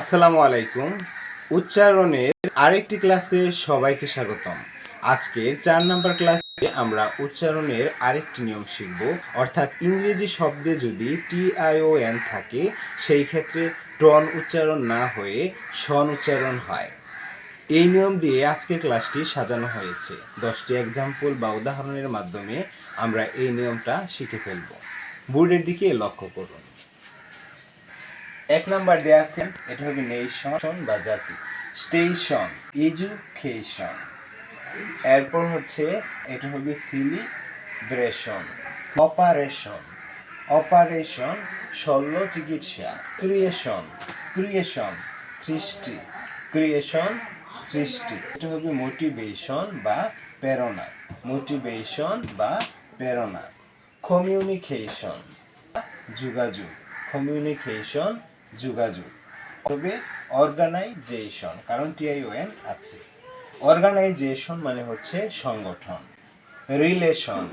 আসসালামু আলাইকুম। উচ্চারণের আরেকটি ক্লাসে সবাইকে স্বাগতম। আজকে চার নাম্বার ক্লাসে আমরা উচ্চারণের আরেকটি নিয়ম শিখব। অর্থাৎ ইংরেজি শব্দে যদি টি আই ও এন থাকে, সেই ক্ষেত্রে টন উচ্চারণ না হয়ে সন উচ্চারণ হয়। এই নিয়ম দিয়ে আজকের ক্লাসটি সাজানো হয়েছে। দশটি এক্সাম্পল বা উদাহরণের মাধ্যমে আমরা এই নিয়মটা শিখে ফেলব। বোর্ডের দিকে লক্ষ্য করুন। এক নাম্বার দেওয়া আছে, এটা হবে নেশন বা জাতি। Station, education. এরপর হচ্ছে, এটা হবে সিলিব্রেশন, অপারেশন। অপারেশন, শল্য চিকিৎসা। ক্রিয়েশন ক্রিয়েশন, সৃষ্টি। ক্রিয়েশন, সৃষ্টি। এটা হবে মোটিভেশন বা প্রেরণা। মোটিভেশন বা প্রেরণা। কমিউনিকেশন, যোগাযোগ। কমিউনিকেশন যোগাযোগ। তবে অর্গানাইজেশন কারণ টিআইওএন আছে। অর্গানাইজেশন মানে হচ্ছে সংগঠন। রিলেশন